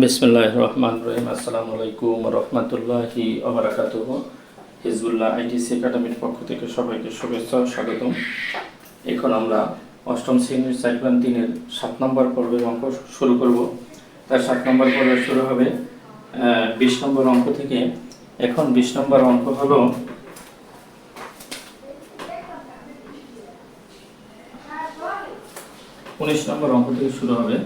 বিসমুল্লাহ রহমান রহিম আসসালামু আলাইকুম রহমতুল্লাহি আবরাকাত হিজবুল্লাহ আইটিসি একাডেমির পক্ষ থেকে সবাইকে শুভেচ্ছা স্বাগতম। এখন আমরা অষ্টম শ্রেণির সাইক্লান তিনের সাত নম্বর পর্বের অঙ্ক শুরু করব। তার সাত নম্বর পর্ব শুরু হবে বিশ নম্বর অঙ্ক থেকে। এখন বিশ নম্বর অঙ্ক হলো উনিশ নম্বর অঙ্ক থেকে শুরু হবে।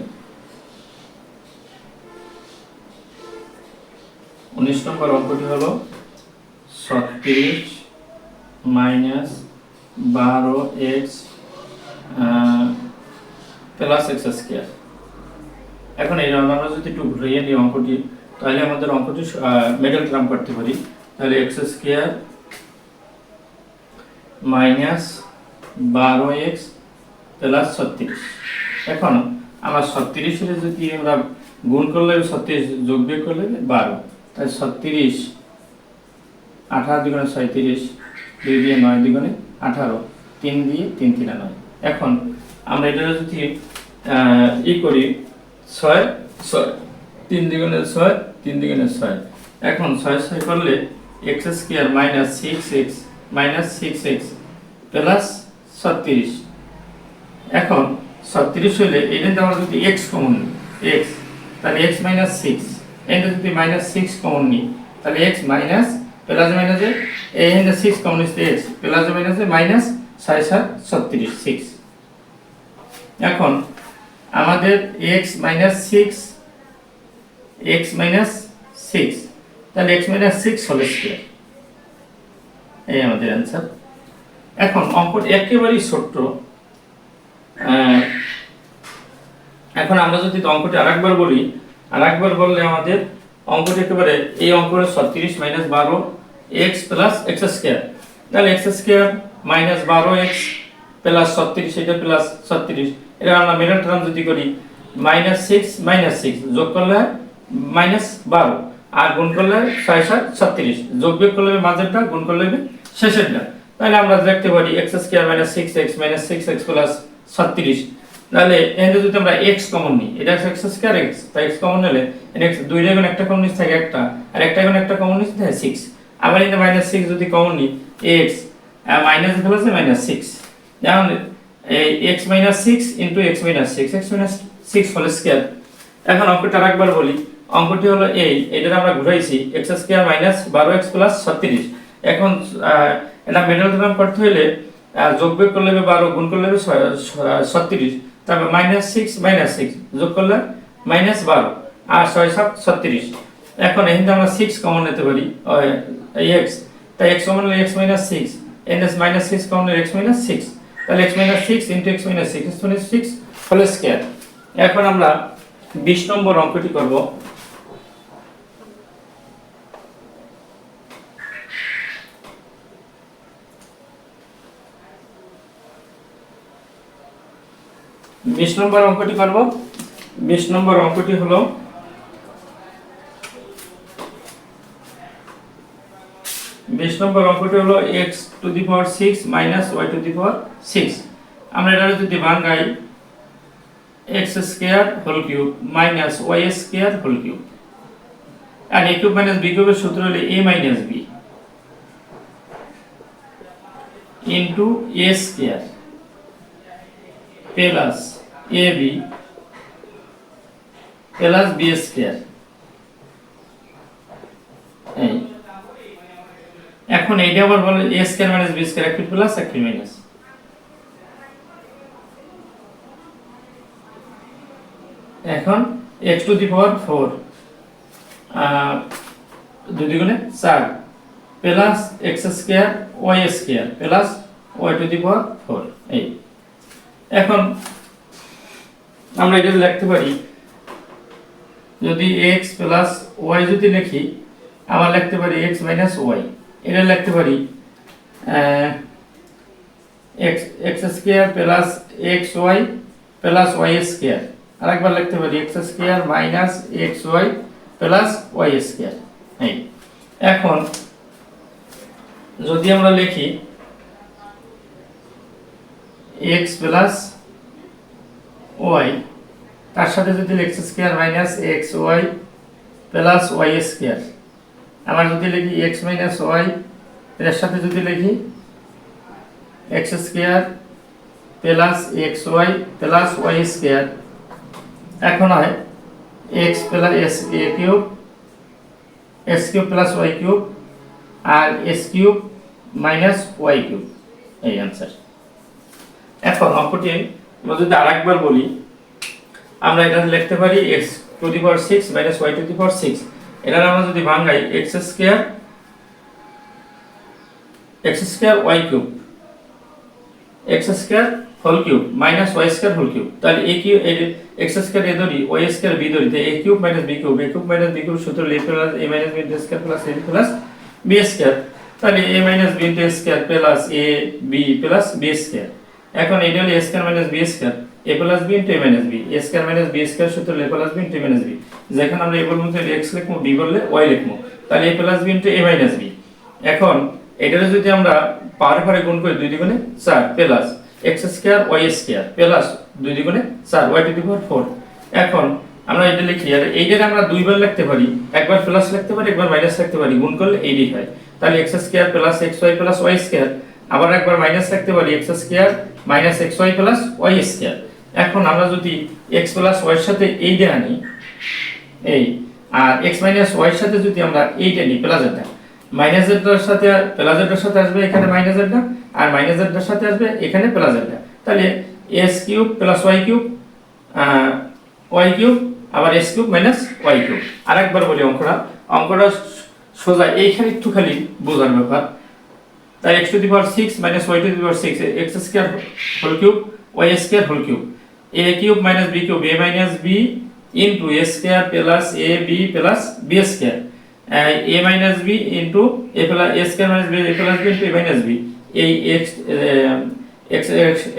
নম্বর অঙ্কটি হলো ছত্রিশ মাইনাস বারো এক্স প্লাস এক্স স্কোয়ার। এখন এই আমরা যদি একটু ঘুরিয়ে নিই অঙ্কটি, তাহলে আমাদের অঙ্কটি মেডেল ট্রাম করতে পারি। তাহলে এক্স স্কোয়ার মাইনাস বারো এক্স প্লাস ছত্রিশ। এখন আমার ছত্রিশের যদি আমরা গুণ করলে, ছত্রিশ যোগ বিয়োগ করলে, বারো। তাই ছত্রিশ, আঠারো দুগুণে ছয়ত্রিশ, দুই দিয়ে নয় দুগুণে আঠারো, তিন দিয়ে তিন তিনে নয়। এখন আমরা এটা যদি ই করি, ছয় ছয়, তিন দ্বিগুণে ছয়, তিন দ্বিগুণে ছয়। এখন ছয় ছয় করলে X square minus six X minus six X plus ছত্রিশ। এখন ছত্রিশ হলে এটা আমরা যদি এক্স কমন এক্স, তাহলে এক্স মাইনাস সিক্স। এটা যদি মাইনাস সিক্স কমন নিই তাহলে এক্স মাইনাস প্লাস মাইনাসে এখানে সিক্স কমন নিচ্ছে এক্স প্লাস মাইনাসে মাইনাস ছয় সাত, ছত্রিশ সিক্স এখন, আমাদের x minus six x minus six তাহলে এক্স মাইনাস সিক্স হল স্কোয়ার এই আমাদের অ্যান্সার এখন, অঙ্কটা একেবারেই ছোট্ট। এখন আমরা যদি অঙ্কটি আরেকবার বলি আরেকবার বললে আমাদের অঙ্কটি একেবারে এই অঙ্কের ছত্রিশ মাইনাস বারো এক্স প্লাস এক্স স্কোয়ার তাহলে এক্স স্কোয়ার মাইনাস বারো এক্স প্লাস ছত্রিশ, এটা প্লাস ছত্রিশ। এটা আমরা মিডল টার্ম যদি করি মাইনাস সিক্স মাইনাস সিক্স যোগ করলে মাইনাস বারো। আর গুণ করলে ছয় সাত ছত্রিশ। যোগ বিয়োগ করলে মাঝেরটা, গুণ করলে শেষেরটা। তাহলে আমরা দেখতে পারি x square minus six x minus six x plus ছত্রিশ। তাহলে এখানে যদি আমরা এক্স কমন নিই, এটা এক্স স্কোয়ার এক্স তাই এক্স কমন নিলে এক্স দুই জায়গায় একটা কমন নিচ্ছে থাকে একটা, আর একটা এখন একটা কমন নিচ্ছে থাকে সিক্স আবার এখানে মাইনাস সিক্স যদি কমন নিই এক্স মাইনাস ফেলেছে মাইনাস সিক্স যেমন x minus six into x minus six x minus six whole square এখন অঙ্কটা আরেকবার বলি, অঙ্কটি হলো এই এটা আমরা ঘুরাইছি এক্স স্কোয়ার মাইনাস বারো এক্স প্লাস ছত্রিশ। এখন এটা মেডাল করতে হলে যোগ বিয়োগ করলে বারো, গুণ করলে ছত্রিশ। তারপর মাইনাস সিক্স মাইনাস সিক্স যোগ করলে মাইনাস বারো, আর ছয় সাত, ছত্রিশ। এখন এখানে আমরা সিক্স কমন নিতে পারি এক্স তাই x common x minus six N S minus six common x minus six তাহলে x minus six into x minus six six ফলে স্কোয়ার এখন আমরা বিশ নম্বর অঙ্কটি করব। বিশ নম্বর অঙ্কটি করব। বিশ নম্বর অঙ্কটি হলো বিশ নম্বর অঙ্কটি হলো x to the power six minus y to the power six আমরা এটা যদি ভাঙাই x square whole cube minus y square whole cube R a cube minus b কিউবের সূত্র হলো a minus b into a square plus a b plus b square এই। এখন এইটা আবার বলে a square minus b square একটি plus একটি মাইনাস এখন x to the power four দুই দুগুণে চার plus x square y square plus y to the power four এই। এখন আমরা এটা লিখতে পারি, যদি এক্স প্লাস ওয়াই যদি লিখি, আবার লিখতে পারি এক্স মাইনাস ওয়াই এটা লিখতে পারি x x square plus x y plus y square আরেকবার লিখতে পারি x square minus x y plus y square এই। এখন, যদি আমরা লিখি এক্স প্লাস ওয়াই, তার সাথে যদি x square minus x y plus y square আবার যদি লিখি এক্স মাইনাস ওয়াই এর সাথে যদি লিখি x square plus x y plus y square এখন হয় x plus s a cube s cube plus y cube R s cube minus y cube এই অ্যান্সার এখন অঙ্কটি আমরা যদি আরেকবার বলি, আমরা এটা লিখতে পারি x to the power six minus y to the power six এটা আমরা যদি ভাঙাই x square x square y cube x square whole cube minus y square whole cube তাহলে a q x square a ধরি y square b ধরি তাই a cube minus b cube a cube minus b cube সূত্র a plus a minus b square plus a plus b square তাহলে a minus b square plus a b plus b square এখন এটা হলো a square minus b square a plus b into a minus b a square minus b square সূত্র a plus b into a minus b যেখানে আমরা এ বলব তাহলে x লিখব B বললে ওয়াই লিখব, তাহলে a plus b into a minus b এখন এটারে যদি আমরা পাওয়ার পারে গুণ করি দুই দ্বিগুণে চার plus x square y square plus দুই দ্বিগুণে চার y to the power four এখন আমরা এটা লিখি, আর এইটারে আমরা দুইবার লিখতে পারি, একবার প্লাস লিখতে পারি, একবার মাইনাস লিখতে পারি, গুণ করলে এইটি হয়। তাহলে x square plus y plus y square আবার একবার মাইনাস লিখতে পারি x square minus x y plus y square এখন আমরা যদি এক্স প্লাস ওয়াইয়ের সাথে এইটা আনি, এই, আর এক্স মাইনাস ওয়াইয়ের সাথে যদি আমরা এইটা নিই প্লাসেরটা মাইনাসেরটার সাথে প্লাসেরটার সাথে আসবে এখানে মাইনাসেরটা আর মাইনাসেরটার সাথে আসবে এখানে প্লাসেরটা তাহলে s cube plus y cube y cube আবার s cube minus y cube আরেকবার বলি অঙ্কটা। অঙ্কটা সোজা এইখানে একটু খালি বোঝার ব্যাপার। তাই x to the power six minus y to the power six x square whole cube y square whole cube a cube minus b cube a minus b into a square plus a b plus b square a minus b into a plus a square minus b a plus b into a minus b এই x x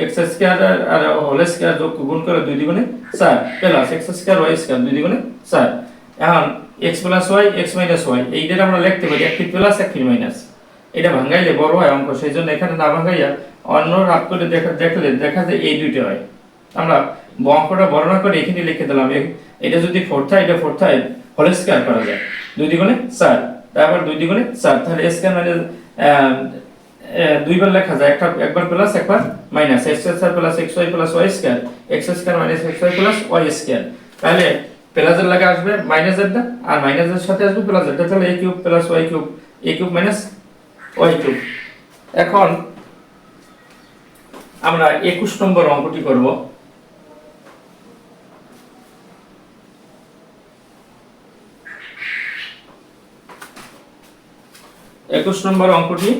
x square আর whole square যোগ, গুণ করে দুই দ্বিগুণে চার plus x square y square দুই দ্বিগুণে চার। এখন x plus y x minus y এইটা আমরা লিখতে পারি একটি প্লাস একটি মাইনাস এটা ভাঙাইলে বড় হয় অঙ্ক সেই জন্য এখানে না ভাঙাইয়া অন্য রাত করে দেখা দেখলে দেখা যায় এই দুইটা হয়। আমরা অঙ্কটা বর্ণনা করে এখানে লিখে দিলাম এটা যদি ফোর থাকে এটা ফোর থাকে হোল স্কোয়ার করা যায়। দুই দ্বিগুণে চার, তারপর দুই দ্বিগুণে চার, তাহলে স্কোয়ার মানে দুইবার লেখা যায়, একটা একবার প্লাস একবার minus x square plus x y plus y square x square minus x y plus y square তাহলে প্লাসের লাগে আসবে মাইনাসেরটা আর মাইনাসের সাথে আসবে প্লাসেরটা তাহলে a cube plus y cube a cube minus y এখন আমরা একুশ নম্বর অঙ্কটি করব। একুশ নম্বর অঙ্কটি।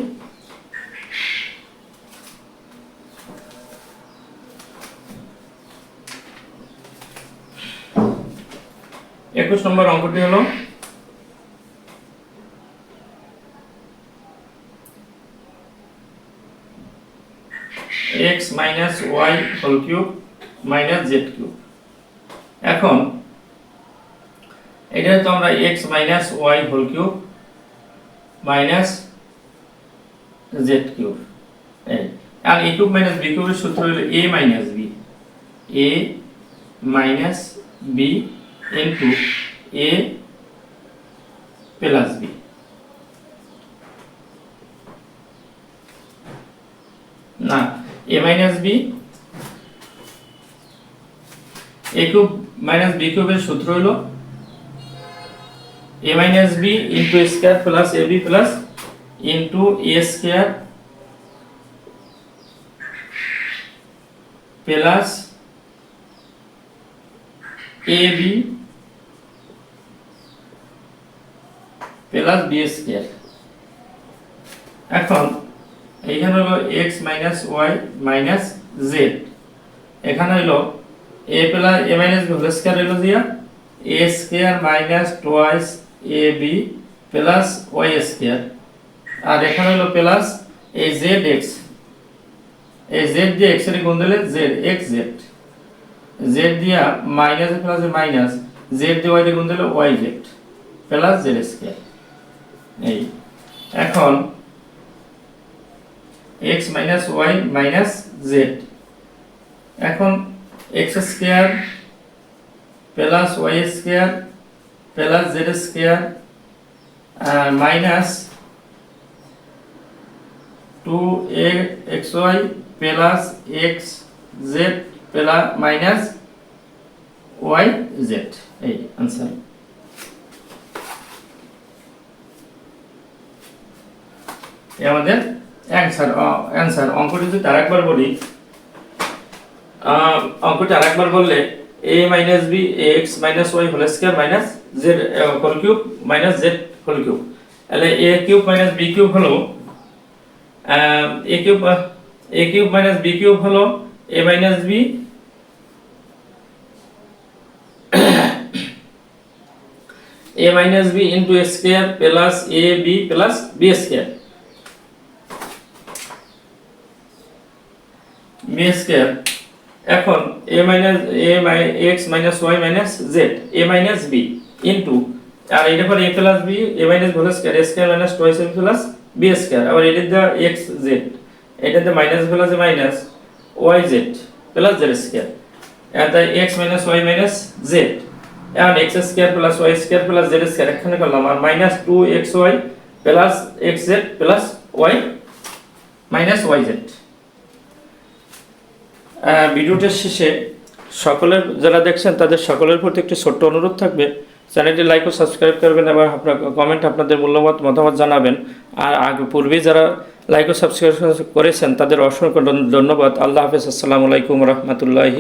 একুশ নম্বর অঙ্কটি হলো x minus y whole cube minus z cube এখন এটা তো আমরা x minus y whole cube minus z cube R a cube minus b কিউবের সূত্র হলো a minus b a minus b into a plus b না a minus b, a cube minus b কিউবের সূত্র হলো a minus b into a square plus a b plus into a square plus a b plus b square. এখন এইখানে হলো x minus y minus z এখানে হলো a plus a minus b whole square হলো দিয়া a square minus twice a b plus y square আর এখানে হলো plus এই জেড এক্স এই জেড দিয়ে এক্সের গুণ দিলে জেড এক্স জেড জেড দিয়া মাইনাস প্লাস মাইনাস জেড দিয়ে ওয়াই দিয়ে গুণ দিলে y z plus z square এই। এখন x minus y minus z এখন x square plus y square plus z square minus two x y plus x z plus minus y z এই answer আমাদের answer answer অঙ্কটি যদি আরেকবার বলি অঙ্কটি আরেকবার বললে a minus b a x minus y whole square minus z whole cube minus z whole cube তাহলে a cube minus b cube হলো a cube a cube minus b cube হলো a minus b a minus b into a square plus a b plus b square b square এখন a minus, a my, x minus y minus z, a minus b into, আর এটা পর a plus b, a minus whole square, a square minus twice a plus b square, আবার এটা the x z এটাতে minus plus minus y z plus z square তাই x minus y minus z, এখন x square plus y square plus z square এখানে করলাম, আর minus two x y plus x z plus y minus y z. ভিডিওটার শেষে সকলের যারা দেখছেন, তাদের সকলের প্রতি একটি ছোট্ট অনুরোধ থাকবে। চ্যানেলটি লাইক ও সাবস্ক্রাইব করবেন এবং আপনার কমেন্ট আপনাদের মূল্যমত মতামত জানাবেন। আর আগে পূর্বেই যারা লাইক ও সাবস্ক্রাইব করেছেন, তাদের অসংখ্য ধন্যবাদ। আল্লাহ হাফেজ। আসসালামু আলাইকুম রহমতুল্লাহি।